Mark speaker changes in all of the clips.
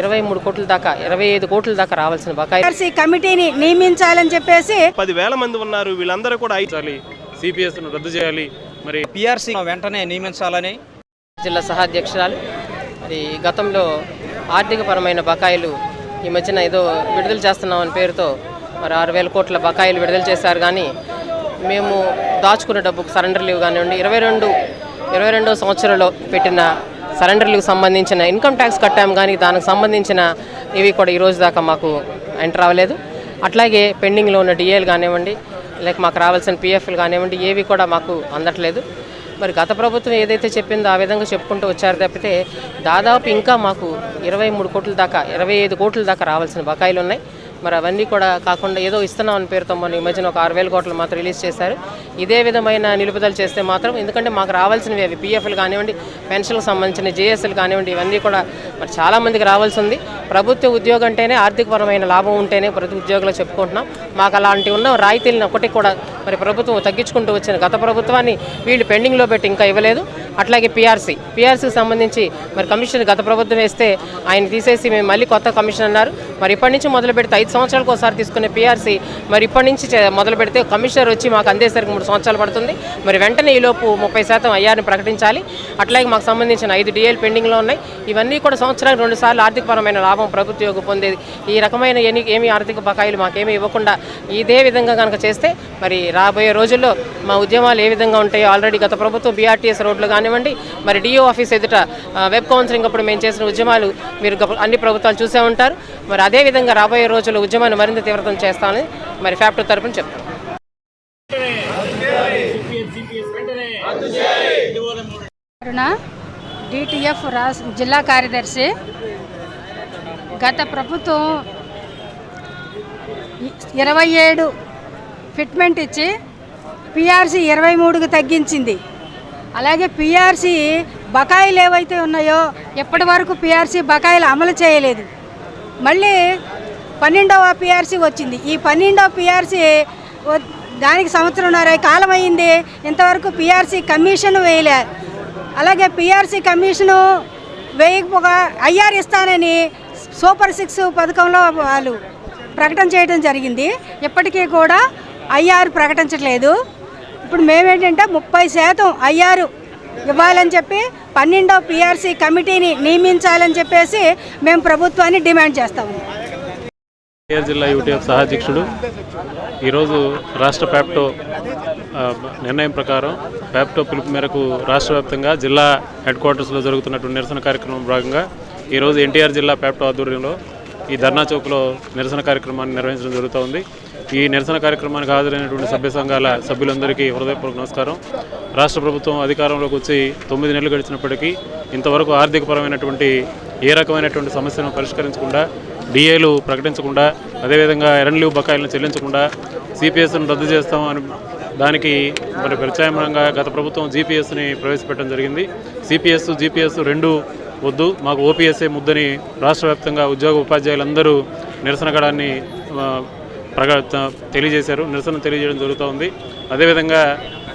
Speaker 1: ఇరవై మూడు కోట్ల దాకా ఇరవై ఐదు కోట్ల దాకా రావాల్సిన బకాయి.
Speaker 2: ఆర్సీ కమిటీని నియమించాలని చెప్పేసి
Speaker 3: పదివేల మంది ఉన్నారు వీళ్ళందరూ కూడా
Speaker 4: సిపిఎస్ను రద్దు చేయాలి. మరి
Speaker 5: పిఆర్సీ వెంటనే నియమించాలని
Speaker 1: జిల్లా సహాధ్యక్షురాలు మరి గతంలో ఆర్థికపరమైన బకాయిలు ఈ మధ్యన ఏదో విడుదల చేస్తున్నామని పేరుతో మరి ఆరు వేల కోట్ల బకాయిలు విడుదల చేశారు. కానీ మేము దాచుకున్న డబ్బుకు సరెండర్ లీవ్ కానివ్వండి ఇరవై రెండు ఇరవై రెండో సంవత్సరంలో పెట్టిన సరెండర్లకు సంబంధించిన ఇన్కమ్ ట్యాక్స్ కట్టాము కానీ దానికి సంబంధించిన ఇవి కూడా ఈరోజు దాకా మాకు ఎంటర్ అవ్వలేదు. అట్లాగే పెండింగ్లో ఉన్న డిఏలు కానివ్వండి లేక మాకు రావాల్సిన పిఎఫ్లు కానివ్వండి ఏవి కూడా మాకు అందట్లేదు. మరి గత ప్రభుత్వం ఏదైతే చెప్పిందో ఆ విధంగా చెప్పుకుంటూ వచ్చారు తప్పితే దాదాపు ఇంకా మాకు ఇరవై మూడు కోట్ల దాకా ఇరవై ఐదు కోట్ల దాకా రావాల్సిన బకాయిలు ఉన్నాయి. మరి అవన్నీ కూడా కాకుండా ఏదో ఇస్తున్నాం అని పేరుతో మొన్న ఈ మధ్యన ఒక ఆరు వేల కోట్లు మాత్రం రిలీజ్ చేశారు. ఇదే విధమైన నిలుపుదల చేస్తే మాత్రం ఎందుకంటే మాకు రావాల్సినవి అవి పిఎఫ్లు కానివ్వండి పెన్షన్లకు సంబంధించిన జేఎస్ఎల్ కానివ్వండి ఇవన్నీ కూడా మరి చాలామందికి రావాల్సి ఉంది. ప్రభుత్వ ఉద్యోగం అంటేనే ఆర్థికపరమైన లాభం ఉంటేనే ప్రతి ఉద్యోగులు చెప్పుకుంటున్నాం. మాకు అలాంటి ఉన్న రాయితీలను ఒకటి కూడా మరి ప్రభుత్వం తగ్గించుకుంటూ వచ్చిన గత ప్రభుత్వాన్ని వీళ్ళు పెండింగ్లో పెట్టి ఇంకా ఇవ్వలేదు. అట్లాగే పిఆర్సీ పిఆర్సీకి సంబంధించి మరి కమిషన్ గత ప్రభుత్వం వేస్తే ఆయన తీసేసి మేము మళ్ళీ కొత్త కమిషన్ అన్నారు. మరి ఇప్పటి నుంచి మొదలు పెడితే ఐదు సంవత్సరాలకు ఒకసారి తీసుకునే పీఆర్సీ మరి ఇప్పటి నుంచి చే- మొదలు పెడితే కమిషనర్ వచ్చి మాకు అందేసరికి మూడు సంవత్సరాలు పడుతుంది. మరి వెంటనే ఈలోపు ముప్పై శాతం ఐఆర్ని ప్రకటించాలి. అట్లాగే మాకు సంబంధించిన ఐదు డిఏలు పెండింగ్లో ఉన్నాయి. ఇవన్నీ కూడా సంవత్సరానికి రెండు సార్లు ఆర్థికపరమైన లాభం ప్రభుత్వం పొందేది. ఈ రకమైన ఎన్ని ఏమి ఆర్థిక బకాయిలు మాకేమీ ఇవ్వకుండా ఇదే విధంగా కనుక చేస్తే మరి రాబోయే రోజుల్లో మా ఉద్యమాలు ఏ విధంగా ఉంటాయో ఆల్రెడీ గత ప్రభుత్వం బీఆర్టీఎస్ రోడ్లు కానివ్వండి మరి డిఓ ఆఫీస్ ఎదుట వెబ్ కౌన్సిలింగ్ అప్పుడు మేము చేసిన ఉద్యమాలు మీరు అన్ని ప్రభుత్వాలు చూసే ఉంటారు. మరి అదే విధంగా రాబోయే రోజుల్లో ఉద్యమాన్ని మరింత తీవ్రతం చేస్తామని మరి ఫ్యాక్టరీ తరపున చెప్తాం.
Speaker 6: డిటిఎఫ్ రాస్ జిల్లా కార్యదర్శి గత ప్రభుత్వం ఇరవై ఏడు ఫిట్మెంట్ ఇచ్చి పిఆర్సీ ఇరవై మూడుకు తగ్గించింది. అలాగే పిఆర్సీ బకాయిలు ఏవైతే ఉన్నాయో ఎప్పటి వరకు పిఆర్సీ బకాయిలు అమలు చేయలేదు. మళ్ళీ పన్నెండవ పిఆర్సీ వచ్చింది. ఈ పన్నెండవ పిఆర్సీ దానికి సంవత్సరంన్నర కాలం అయింది ఇంతవరకు పిఆర్సీ కమిషన్ వేయలే. అలాగే పిఆర్సీ కమిషను వేయకపోగా ఐఆర్ ఇస్తానని సూపర్ సిక్స్ పథకంలో వాళ్ళు ప్రకటన చేయడం జరిగింది. ఇప్పటికీ కూడా ఐఆర్ ప్రకటించట్లేదు. ఇప్పుడు మేమేంటంటే ముప్పై శాతం ఐఆర్ ఇవ్వాలని చెప్పి పన్నెండో పిఆర్సీ కమిటీని నియమించాలని చెప్పేసి మేము ప్రభుత్వాన్ని డిమాండ్ చేస్తాము
Speaker 4: ఎన్టీఆర్ జిల్లా యూటీఎఫ్ సహాధ్యక్షుడు. ఈరోజు రాష్ట్ర ప్యాప్టో నిర్ణయం ప్రకారం ప్యాప్టో పిలుపు మేరకు రాష్ట్ర వ్యాప్తంగా జిల్లా హెడ్ క్వార్టర్స్లో జరుగుతున్నటువంటి నిరసన కార్యక్రమం భాగంగా ఈరోజు ఎన్టీఆర్ జిల్లా ప్యాప్టో ఆధ్వర్యంలో ఈ ధర్నా చౌక్లో నిరసన కార్యక్రమాన్ని నిర్వహించడం జరుగుతోంది. ఈ నిరసన కార్యక్రమానికి హాజరైనటువంటి సభ్య సంఘాల సభ్యులందరికీ హృదయపూర్వక నమస్కారం. రాష్ట్ర ప్రభుత్వం అధికారంలోకి వచ్చి తొమ్మిది నెలలు గడిచినప్పటికీ ఇంతవరకు ఆర్థికపరమైనటువంటి ఏ రకమైనటువంటి సమస్యను పరిష్కరించకుండా డిఏలు ప్రకటించకుండా అదేవిధంగా ఎరణ్ లీవ్ బకాయిలను చెల్లించకుండా సిపిఎస్ను రద్దు చేస్తాం అని దానికి మరి ప్రత్యామ్నాయంగా గత ప్రభుత్వం జీపీఎస్ని ప్రవేశపెట్టడం జరిగింది. సిపిఎస్ జీపీఎస్ రెండు వద్దు. మాకు ఓపీఎస్ఏ ముద్దని రాష్ట్ర వ్యాప్తంగా ఉద్యోగ ఉపాధ్యాయులందరూ నిరసన గడాన్ని ప్రగా తెలియజేశారు. నిరసన తెలియజేయడం జరుగుతూ ఉంది అదేవిధంగా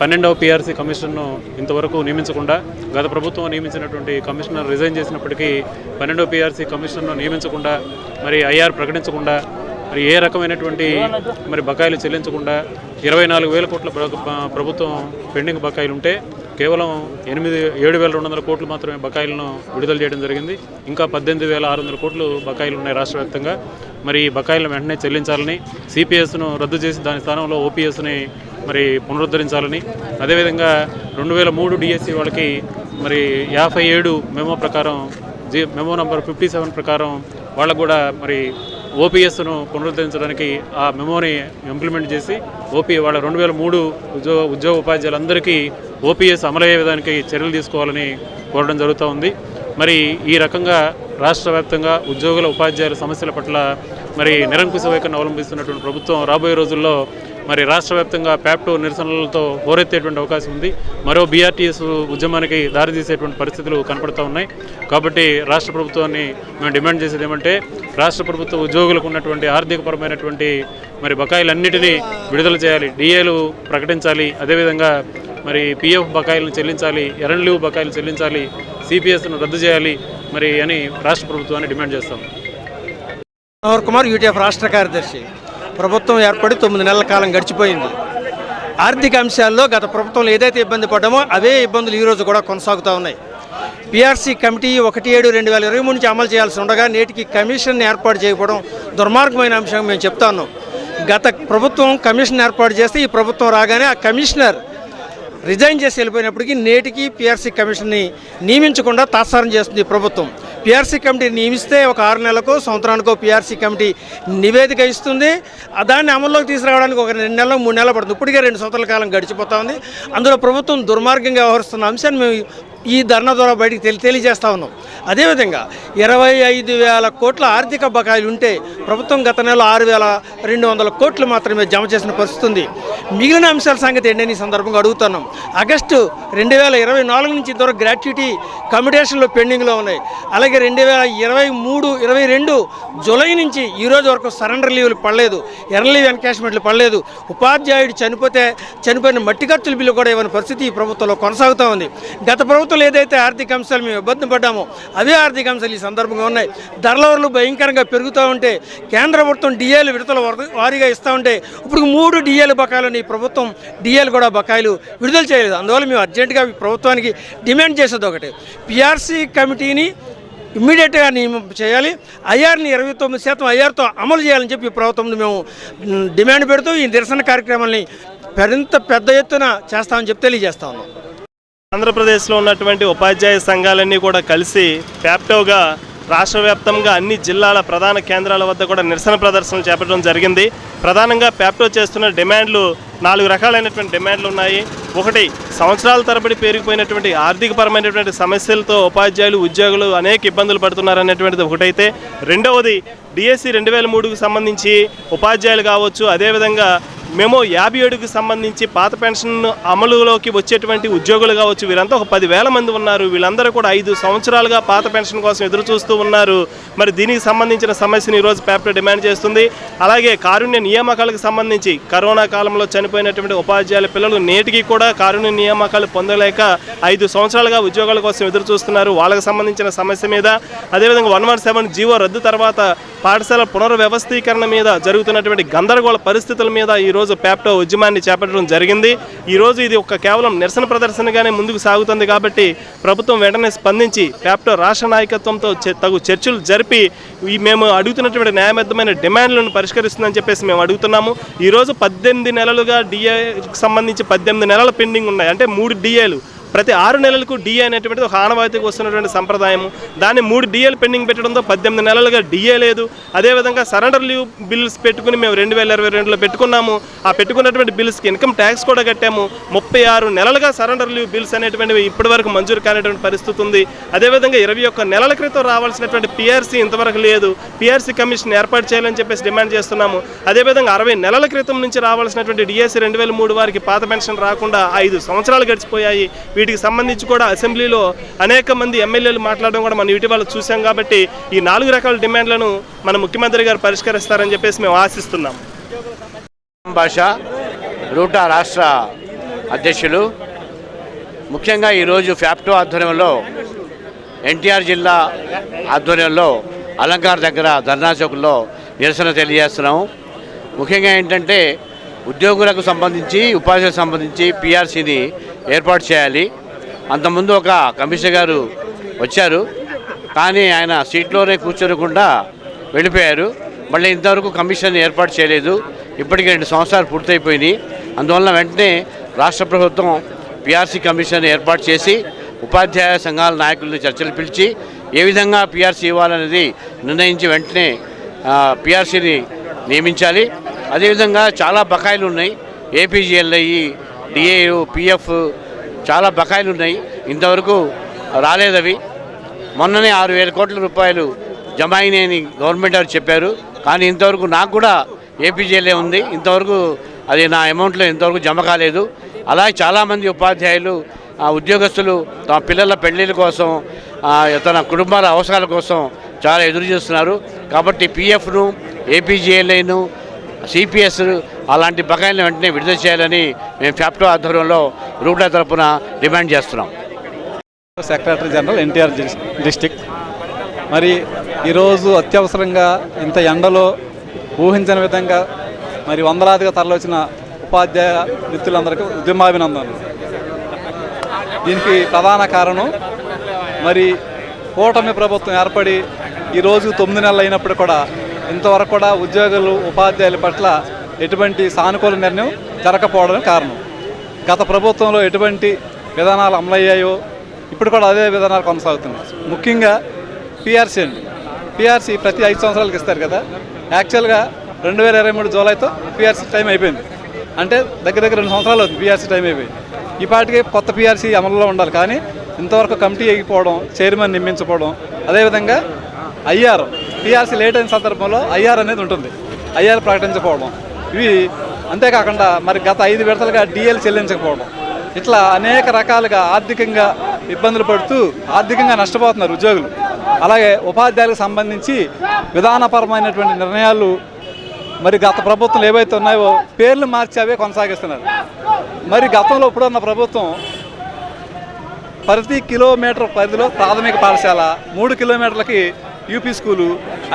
Speaker 4: పన్నెండవ పిఆర్సీ కమిషన్ను ఇంతవరకు నియమించకుండా గత ప్రభుత్వం నియమించినటువంటి కమిషనర్ రిజైన్ చేసినప్పటికీ పన్నెండవ పిఆర్సీ కమిషన్ను నియమించకుండా మరి ఐఆర్ ప్రకటించకుండా మరి ఏ రకమైనటువంటి మరి బకాయిలు చెల్లించకుండా ఇరవై నాలుగు వేల కోట్ల ప్రభుత్వం పెండింగ్ బకాయిలు ఉంటే కేవలం ఎనిమిది ఏడు వేల రెండు వందల కోట్లు మాత్రమే బకాయిలను విడుదల చేయడం జరిగింది. ఇంకా పద్దెనిమిది వేల ఆరు వందల కోట్లు బకాయిలు ఉన్నాయి రాష్ట్ర వ్యాప్తంగా. మరి ఈ బకాయిలను వెంటనే చెల్లించాలని సిపిఎస్ను రద్దు చేసి దాని స్థానంలో ఓపీఎస్ని మరి పునరుద్ధరించాలని అదేవిధంగా రెండు వేల మూడు డిఎస్సి వాళ్ళకి మరి యాభై ఏడు మెమో ప్రకారం G memo number fifty seven ప్రకారం వాళ్ళకు కూడా మరి ఓపీఎస్ను పునరుద్ధరించడానికి ఆ మెమోని ఇంప్లిమెంట్ చేసి ఓపీ వాళ్ళ రెండు వేల మూడు ఉద్యోగ ఉద్యోగ ఉపాధ్యాయులందరికీ ఓపీఎస్ అమలయ్యే విధానికి చర్యలు తీసుకోవాలని కోరడం జరుగుతూ ఉంది. మరి ఈ రకంగా రాష్ట్ర వ్యాప్తంగా ఉద్యోగుల ఉపాధ్యాయుల సమస్యల పట్ల మరి నిరంకుశ వైఖరిని అవలంబిస్తున్నటువంటి ప్రభుత్వం రాబోయే రోజుల్లో మరి రాష్ట్ర వ్యాప్తంగా ప్యాప్టో నిరసనలతో హోరెత్తేటువంటి అవకాశం ఉంది. మరో బీఆర్టీఎస్ ఉద్యమానికి దారితీసేటువంటి పరిస్థితులు కనపడుతూ ఉన్నాయి. కాబట్టి రాష్ట్ర ప్రభుత్వాన్ని మేము డిమాండ్ చేసేది ఏమంటే రాష్ట్ర ప్రభుత్వ ఉద్యోగులకు ఉన్నటువంటి ఆర్థికపరమైనటువంటి మరి బకాయిలన్నిటినీ విడుదల చేయాలి. డిఏలు ప్రకటించాలి. అదేవిధంగా మరి పిఎఫ్ బకాయిలను చెల్లించాలి. ఎరణ్ లీవ్ బకాయిలు చెల్లించాలి. సిపిఎస్ను రద్దు చేయాలి. మరి అని రాష్ట్ర ప్రభుత్వాన్ని డిమాండ్ చేస్తాం.
Speaker 7: కుమార్ యూటీఎఫ్ రాష్ట్ర కార్యదర్శి. ప్రభుత్వం ఏర్పడి తొమ్మిది నెలల కాలం గడిచిపోయింది. ఆర్థిక అంశాల్లో గత ప్రభుత్వంలో ఏదైతే ఇబ్బంది పడ్డామో అవే ఇబ్బందులు ఈరోజు కూడా కొనసాగుతూ ఉన్నాయి. పిఆర్సీ కమిటీ ఒకటి ఏడు రెండు వేల ఇరవై మూడు నుంచి అమలు చేయాల్సి ఉండగా నేటికి కమిషన్ ఏర్పాటు చేయకపోవడం దుర్మార్గమైన అంశం మేము చెప్తా ఉన్నాం. గత ప్రభుత్వం కమిషన్ ఏర్పాటు చేస్తే ఈ ప్రభుత్వం రాగానే ఆ కమిషనర్ రిజైన్ చేసి వెళ్ళిపోయినప్పటికీ నేటికి పిఆర్సీ కమిషన్ని నియమించకుండా తాత్సారం చేస్తుంది ప్రభుత్వం. పిఆర్సీ కమిటీ నియమిస్తే ఒక ఆరు నెలలకు సంవత్సరానికో పిఆర్సీ కమిటీ నివేదిక ఇస్తుంది. దాన్ని అమల్లోకి తీసుకురావడానికి ఒక రెండు నెలలు మూడు నెలలు పడుతుంది. ఇప్పటికే రెండు సంవత్సరాల కాలం గడిచిపోతా ఉంది. అందులో ప్రభుత్వం దుర్మార్గంగా వ్యవహరిస్తున్న అంశాన్ని మేము ఈ ధర్నా ద్వారా బయటికి తెలి తెలియజేస్తా ఉన్నాం. అదేవిధంగా ఇరవై ఐదు వేల కోట్ల ఆర్థిక బకాయిలు ఉంటే ప్రభుత్వం గత నెల ఆరు వేల రెండు వందల కోట్లు మాత్రమే జమ చేసిన పరిస్థితి ఉంది. మిగిలిన అంశాల సంగతి ఏంటని ఈ సందర్భంగా అడుగుతున్నాం. ఆగస్టు రెండు వేల ఇరవై నాలుగు నుంచి ఇంతవరకు గ్రాట్యుటీ కమిటేషన్లో పెండింగ్లో ఉన్నాయి. అలాగే రెండు వేల ఇరవై మూడు ఇరవై రెండు జూలై నుంచి ఈ రోజు వరకు సరెండర్ లీవ్లు పడలేదు ఎర్ర లీవ్ ఎన్కాష్మెంట్లు పడలేదు. ఉపాధ్యాయుడు చనిపోతే చనిపోయిన మట్టి ఖర్చుల బిల్లు కూడా ఇవ్వని పరిస్థితి ఈ ప్రభుత్వంలో కొనసాగుతూ ఉంది. గత ప్రభుత్వం ప్రభుత్వంలో ఏదైతే ఆర్థిక అంశాలు మేము ఇబ్బంది పడ్డామో అవే ఆర్థిక అంశాలు ఈ సందర్భంగా ఉన్నాయి. ధరలవరలు భయంకరంగా పెరుగుతూ ఉంటే కేంద్ర ప్రభుత్వం డిఏలు విడతల వారీగా ఇస్తూ ఉంటే ఇప్పుడు మూడు డిఏలు బకాయిలు ఈ ప్రభుత్వం డిఏలు కూడా బకాయిలు విడుదల చేయలేదు. అందువల్ల మేము అర్జెంటుగా ప్రభుత్వానికి డిమాండ్ చేసేది ఒకటి. పిఆర్సీ కమిటీని ఇమ్మీడియట్గా నియమం చేయాలి. ఐఆర్ని ఇరవై తొమ్మిది శాతం ఐఆర్తో అమలు చేయాలని చెప్పి ఈ ప్రభుత్వం మేము డిమాండ్ పెడుతూ ఈ నిరసన కార్యక్రమాల్ని మరింత పెద్ద ఎత్తున చేస్తామని చెప్పి తెలియజేస్తా ఉన్నాం.
Speaker 3: ఆంధ్రప్రదేశ్లో ఉన్నటువంటి ఉపాధ్యాయ సంఘాలన్నీ కూడా కలిసి ప్యాప్టోగా రాష్ట్ర వ్యాప్తంగా అన్ని జిల్లాల ప్రధాన కేంద్రాల వద్ద కూడా నిరసన ప్రదర్శనలు చేపట్టడం జరిగింది. ప్రధానంగా ప్యాప్టో చేస్తున్న డిమాండ్లు నాలుగు రకాలైనటువంటి డిమాండ్లు ఉన్నాయి. ఒకటి సంవత్సరాల తరబడి పెరిగిపోయినటువంటి ఆర్థికపరమైనటువంటి సమస్యలతో ఉపాధ్యాయులు ఉద్యోగులు అనేక ఇబ్బందులు పడుతున్నారనేటువంటిది ఒకటైతే. రెండవది డిఎస్సి రెండు వేల మూడుకు సంబంధించి ఉపాధ్యాయులు కావచ్చు అదేవిధంగా మేము యాభై ఏడుకి సంబంధించి పాత పెన్షన్ అమలులోకి వచ్చేటువంటి ఉద్యోగులు కావచ్చు వీరంతా ఒక పదివేల మంది ఉన్నారు. వీళ్ళందరూ కూడా ఐదు సంవత్సరాలుగా పాత పెన్షన్ కోసం ఎదురు చూస్తూ ఉన్నారు. మరి దీనికి సంబంధించిన సమస్యను ఈరోజు పేపర్ డిమాండ్ చేస్తుంది. అలాగే కారుణ్య నియామకాలకు సంబంధించి కరోనా కాలంలో చనిపోయినటువంటి ఉపాధ్యాయుల పిల్లలు నేటికి కూడా కారుణ్య నియామకాలు పొందలేక ఐదు సంవత్సరాలుగా ఉద్యోగాల కోసం ఎదురు చూస్తున్నారు. వాళ్ళకి సంబంధించిన సమస్య మీద అదేవిధంగా వన్ వన్ సెవెన్ జీవో రద్దు తర్వాత పాఠశాల పునర్వ్యవస్థీకరణ మీద జరుగుతున్నటువంటి గందరగోళ పరిస్థితుల మీద ఈరోజు ప్యాప్టో ఉద్యమాన్ని చేపట్టడం జరిగింది. ఈరోజు ఇది ఒక కేవలం నిరసన ప్రదర్శనగానే ముందుకు సాగుతుంది కాబట్టి ప్రభుత్వం వెంటనే స్పందించి ప్యాప్టో రాష్ట్ర నాయకత్వంతో తగు చర్చలు జరిపి ఈ మేము అడుగుతున్నటువంటి న్యాయబద్ధమైన డిమాండ్లను పరిష్కరిస్తుందని చెప్పేసి మేము అడుగుతున్నాము. ఈరోజు పద్దెనిమిది నెలలుగా డిఏకి సంబంధించి పద్దెనిమిది నెలల పెండింగ్ ఉన్నాయి. అంటే మూడు డిఏలు. ప్రతి ఆరు నెలలకు డిఏ అనేటువంటిది ఒక ఆనవాయితీకి వస్తున్నటువంటి సంప్రదాయం దాన్ని మూడు డిఏలు పెండింగ్ పెట్టడంతో పద్దెనిమిది నెలలుగా డిఏ లేదు. అదేవిధంగా సరెండర్ లీవ్ బిల్స్ పెట్టుకుని మేము రెండు వేల ఇరవై రెండులో పెట్టుకున్నాము. ఆ పెట్టుకున్నటువంటి బిల్స్కి ఇన్కమ్ ట్యాక్స్ కూడా కట్టాము. ముప్పై ఆరు నెలలుగా సరెండర్ లీవ్ బిల్స్ అనేటువంటివి ఇప్పటివరకు మంజూరు కానిటువంటి పరిస్థితి ఉంది. అదేవిధంగా ఇరవై ఒక్క నెలల క్రితం రావాల్సినటువంటి పిఆర్సీ ఇంతవరకు లేదు. పిఆర్సీ కమిషన్ ఏర్పాటు చేయాలని చెప్పేసి డిమాండ్ చేస్తున్నాము. అదేవిధంగా అరవై నెలల క్రితం నుంచి రావాల్సినటువంటి డిఎస్సీ రెండు వేల మూడు వారికి పాత పెన్షన్ రాకుండా ఐదు సంవత్సరాలు గడిచిపోయాయి. వీటికి సంబంధించి కూడా అసెంబ్లీలో అనేక మంది ఎమ్మెల్యేలు మాట్లాడడం కూడా మనం ఇటీవల చూసాం కాబట్టి ఈ నాలుగు రకాల డిమాండ్లను మన ముఖ్యమంత్రి గారు పరిష్కరిస్తారని చెప్పేసి మేము ఆశిస్తున్నాం.
Speaker 8: భాష రూటా రాష్ట్ర అధ్యక్షులు. ముఖ్యంగా ఈరోజు ఫ్యాప్టో ఆధ్వర్యంలో ఎన్టీఆర్ జిల్లా ఆధ్వర్యంలో అలంకార్ దగ్గర ధర్నా చౌక్లో నిరసన తెలియజేస్తున్నాము. ముఖ్యంగా ఏంటంటే ఉద్యోగులకు సంబంధించి ఉపాధ్యాయులకు సంబంధించి పిఆర్సీని ఏర్పాటు చేయాలి. అంతకుముందు ఒక కమిషనర్ గారు వచ్చారు. కానీ ఆయన సీట్లోనే కూర్చోకుండా వెళ్ళిపోయారు. మళ్ళీ ఇంతవరకు కమిషన్ ఏర్పాటు చేయలేదు. ఇప్పటికి రెండు సంవత్సరాలు పూర్తయిపోయినాయి. అందువలన వెంటనే రాష్ట్ర ప్రభుత్వం పిఆర్సీ కమిషన్ ఏర్పాటు చేసి ఉపాధ్యాయ సంఘాల నాయకులను చర్చలు పిలిచి ఏ విధంగా పిఆర్సీ ఇవ్వాలనేది నిర్ణయించి వెంటనే పిఆర్సీని నియమించాలి. అదేవిధంగా చాలా బకాయిలు ఉన్నాయి. ఏపీజీఎల్ఐ డిఏయు పిఎఫ్ చాలా బకాయిలు ఉన్నాయి. ఇంతవరకు రాలేదవి మొన్ననే ఆరు వేల కోట్ల రూపాయలు జమ అయినాయని గవర్నమెంట్ వారు చెప్పారు. కానీ ఇంతవరకు నాకు కూడా ఏపీజేలే ఉంది. ఇంతవరకు అది నా అమౌంట్లో ఇంతవరకు జమ కాలేదు. అలాగే చాలామంది ఉపాధ్యాయులు ఆ, ఉద్యోగస్తులు తమ పిల్లల పెళ్ళిళ్ళ కోసం తన కుటుంబాల అవసరాల కోసం చాలా ఎదురు చూస్తున్నారు. కాబట్టి పిఎఫ్ను ఏపీజేఎల్ఐను సిపిఎస్ అలాంటి బకాయిలను వెంటనే విడుదల చేయాలని మేము ఫ్యాప్టో ఆధ్వర్యంలో రూట్ల తరపున డిమాండ్ చేస్తున్నాం.
Speaker 9: సెక్రటరీ జనరల్ ఎన్టీఆర్ డిస్టిక్ మరి ఈరోజు అత్యవసరంగా ఇంత ఎండలో ఊహించని విధంగా మరి వందలాదిగా తరలివచ్చిన ఉపాధ్యాయ మిత్రులందరికీ ఉద్యమాభినందనలు. దీనికి ప్రధాన కారణం మరి కూటమి ప్రభుత్వం ఏర్పడి ఈరోజు తొమ్మిది నెలలు అయినప్పుడు కూడా ఇంతవరకు కూడా ఉద్యోగులు ఉపాధ్యాయుల పట్ల ఎటువంటి సానుకూల నిర్ణయం జరగకపోవడం కారణం. గత ప్రభుత్వంలో ఎటువంటి విధానాలు అమలయ్యాయో ఇప్పుడు కూడా అదే విధానాలు కొనసాగుతున్నాయి. ముఖ్యంగా పిఆర్సీ అండి. పిఆర్సీ ప్రతి ఐదు సంవత్సరాలకు ఇస్తారు కదా. యాక్చువల్గా రెండు వేల ఇరవై మూడు జూలైతో పిఆర్సీ టైం అయిపోయింది. అంటే దగ్గర దగ్గర రెండు సంవత్సరాలు అవుతుంది పిఆర్సీ టైం అయిపోయింది ఈపాటికి కొత్త పిఆర్సీ అమలులో ఉండాలి కానీ ఇంతవరకు కమిటీ అయిపోవడం చైర్మన్ నియమించకపోవడం అదేవిధంగా ఐఆర్ పిఆర్సీ లేట్ అయిన సందర్భంలో ఐఆర్ అనేది ఉంటుంది. ఐఆర్ ప్రకటించకపోవడం. ఇవి అంతేకాకుండా మరి గత ఐదు విడతలుగా డిఎల్ చెల్లించకపోవడం. ఇట్లా అనేక రకాలుగా ఆర్థికంగా ఇబ్బందులు పడుతూ ఆర్థికంగా నష్టపోతున్నారు ఉద్యోగులు. అలాగే ఉపాధ్యాయులకు సంబంధించి విధానపరమైనటువంటి నిర్ణయాలు మరి గత ప్రభుత్వం ఏవైతే ఉన్నాయో పేర్లు మార్చి అవే కొనసాగిస్తున్నారు. మరి గతంలో ఇప్పుడున్న ప్రభుత్వం ప్రతి కిలోమీటర్ పరిధిలో ప్రాథమిక పాఠశాల మూడు కిలోమీటర్లకి యూపీ స్కూలు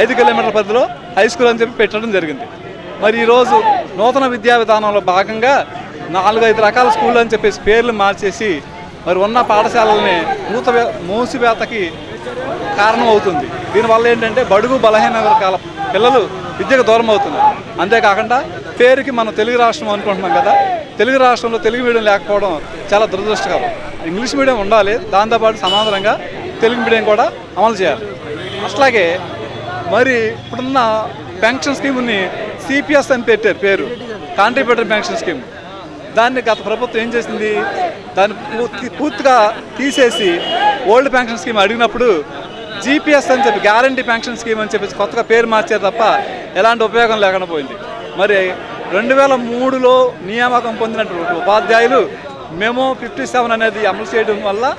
Speaker 9: ఐదు కిలోమీటర్ల పరిధిలో హై స్కూల్ అని చెప్పి పెట్టడం జరిగింది. మరి ఈరోజు నూతన విద్యా విధానంలో భాగంగా నాలుగైదు రకాల స్కూళ్ళు అని చెప్పేసి పేర్లు మార్చేసి మరి ఉన్న పాఠశాలల్ని మూత మూసివేతకి కారణం అవుతుంది. దీనివల్ల ఏంటంటే బడుగు బలహీన వర్గాల పిల్లలు విద్యకు దూరం అవుతున్నారు. అంతేకాకుండా పేరుకి మనం తెలుగు రాష్ట్రం అనుకుంటున్నాం కదా తెలుగు రాష్ట్రంలో తెలుగు మీడియం లేకపోవడం చాలా దురదృష్టకరం. ఇంగ్లీష్ మీడియం ఉండాలి దాంతోపాటు సమాంతరంగా తెలుగు మీడియం కూడా అమలు చేయాలి. అట్లాగే మరి ఇప్పుడున్న పెన్షన్ స్కీమ్ని సిపిఎస్ అని పెట్టారు పేరు కాంట్రిబ్యూటర్ పెన్షన్ స్కీమ్. దాన్ని గత ప్రభుత్వం ఏం చేసింది? దాన్ని పూర్తి- పూర్తిగా తీసేసి ఓల్డ్ పెన్షన్ స్కీమ్ అడిగినప్పుడు జీపీఎస్ అని చెప్పి గ్యారంటీ పెన్షన్ స్కీమ్ అని చెప్పేసి కొత్తగా పేరు మార్చారు తప్ప ఎలాంటి ఉపయోగం లేకుండా పోయింది. మరి రెండు వేల మూడులో నియామకం పొందినటువంటి ఉపాధ్యాయులు మేము ఫిఫ్టీ సెవెన్ అనేది అమలు చేయడం వల్ల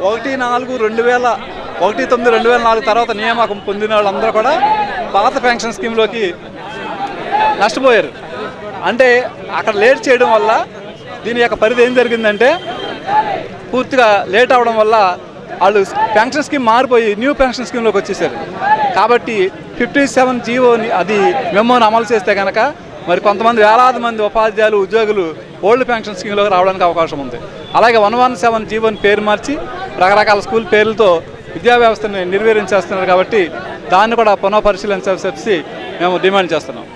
Speaker 9: ఒకటి నాలుగు రెండు వేల ఒకటి తొమ్మిది రెండు వేల నాలుగు తర్వాత నియామకం పొందిన వాళ్ళందరూ కూడా పాత పెన్షన్ స్కీమ్లోకి నష్టపోయారు. అంటే అక్కడ లేట్ చేయడం వల్ల దీని యొక్క పరిధి ఏం జరిగిందంటే పూర్తిగా లేట్ అవడం వల్ల వాళ్ళు పెన్షన్ స్కీమ్ మారిపోయి న్యూ పెన్షన్ స్కీమ్లోకి వచ్చేసారు. కాబట్టి ఫిఫ్టీ సెవెన్ జీవోని అది మెమోని అమలు చేస్తే కనుక మరి కొంతమంది వేలాది మంది ఉపాధ్యాయులు ఉద్యోగులు ఓల్డ్ పెన్షన్ స్కీమ్లోకి రావడానికి అవకాశం ఉంది. అలాగే వన్ వన్ సెవెన్ జీవోని పేరు మార్చి రకరకాల స్కూల్ పేర్లతో విద్యా వ్యవస్థని నిర్వీర్యం చేస్తున్నారు కాబట్టి దాన్ని కూడా పునః పరిశీలించాల్సి మేము డిమాండ్ చేస్తున్నాం.